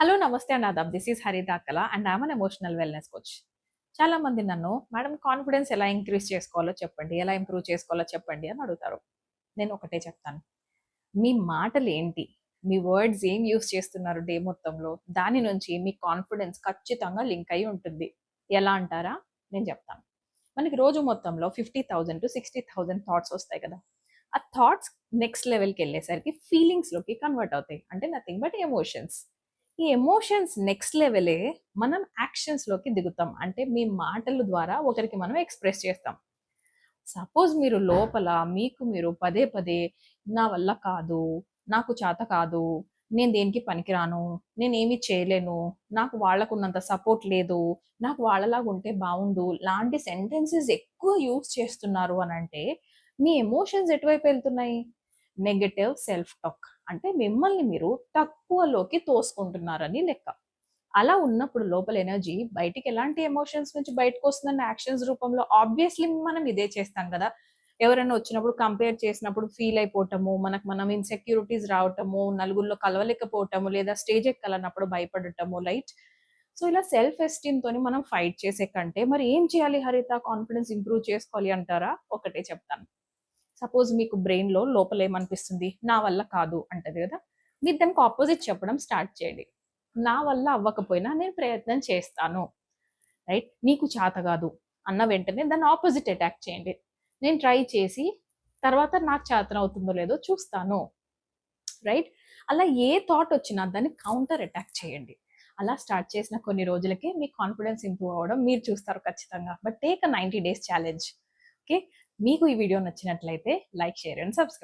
Hello namaste and Aadab this is Harita Kala and I'm an emotional wellness coach. చాలా మంది నన్ను madam confidence ఎలా increase చేసుకోవాలో చెప్పండి ఎలా ఇంప్రూవ్ చేసుకోవాలో చెప్పండి అని అడుగుతారు. నేను ఒకటే చెప్తాను. మీ మాటలు ఏంటి? మీ వర్డ్స్ ఏం యూస్ చేస్తున్నారు డే మొత్తంలో? దాని నుంచి మీ కాన్ఫిడెన్స్ ఖచ్చితంగా లింక్ అయి ఉంటుంది. ఎలా అంటారా? నేను చెప్తాను. మనకి రోజు మొత్తంలో fifty thousand to sixty thousand thoughts వస్తాయి కదా. ఆ థాట్స్ నెక్స్ట్ లెవెల్కి వెళ్ళేసరికి ఫీలింగ్స్లోకి కన్వర్ట్ అవుతాయి. అంటే నథింగ్ బట్ ఎమోషన్స్. ఈ ఎమోషన్స్ నెక్స్ట్ లెవెలే మనం యాక్షన్స్లోకి దిగుతాం. అంటే మీ మాటల ద్వారా ఒకరికి మనం ఎక్స్ప్రెస్ చేస్తాం. సపోజ్ మీరు లోపల మీకు మీరు పదే పదే నా వల్ల కాదు నాకు చేత కాదు నేను దేనికి పనికిరాను నేను ఏమి చేయలేను నాకు వాళ్ళకున్నంత సపోర్ట్ లేదు నాకు వాళ్ళలాగా ఉంటే బాగుండు లాంటి సెంటెన్సెస్ ఎక్కువ యూజ్ చేస్తున్నారు అని అంటే మీ ఎమోషన్స్ ఎటువైపు వెళ్తున్నాయి? Negative self talk. అంటే మిమ్మల్ని మీరు తక్కువలోకి తోసుకుంటున్నారని లెక్క. అలా ఉన్నప్పుడు లోపల ఎనర్జీ బయటికి ఎలాంటి ఎమోషన్స్ నుంచి బయటకు వస్తుందన్న యాక్షన్స్ రూపంలో ఆబ్వియస్లీ మనం ఇదే చేస్తాం కదా. ఎవరైనా వచ్చినప్పుడు కంపేర్ చేసినప్పుడు ఫీల్ అయిపోవటము మనకు మనం ఇన్సెక్యూరిటీస్ రావటము నలుగురిలో కలవలేకపోవటము లేదా స్టేజ్ ఎక్కాలన్నప్పుడు భయపడటము లైట్. సో ఇలా సెల్ఫ్ ఎస్టీమ్ తోని మనం ఫైట్ చేసే కంటే మరి ఏం చేయాలి హరిత? కాన్ఫిడెన్స్ ఇంప్రూవ్ చేసుకోవాలి అంటారా? ఒకటే చెప్తాను. సపోజ్ మీకు బ్రెయిన్లో లోపల ఏమనిపిస్తుంది నా వల్ల కాదు అంటది కదా? మీరు దానికి ఆపోజిట్ చెప్పడం స్టార్ట్ చేయండి. నా వల్ల అవ్వకపోయినా నేను ప్రయత్నం చేస్తాను. రైట్ నీకు చేత కాదు అన్న వెంటనే దాన్ని ఆపోజిట్ అటాక్ చేయండి. నేను ట్రై చేసి తర్వాత నాకు చేతన అవుతుందో లేదో చూస్తాను. రైట్ అలా ఏ థాట్ వచ్చినా దాన్ని కౌంటర్ అటాక్ చేయండి. అలా స్టార్ట్ చేసిన కొన్ని రోజులకే మీ కాన్ఫిడెన్స్ ఇంప్రూవ్ అవ్వడం మీరు చూస్తారు ఖచ్చితంగా. But take a ninety days challenge okay మీకు ఈ వీడియో నచ్చినట్లయితే లైక్ షేర్ అండ్ సబ్స్క్రైబ్.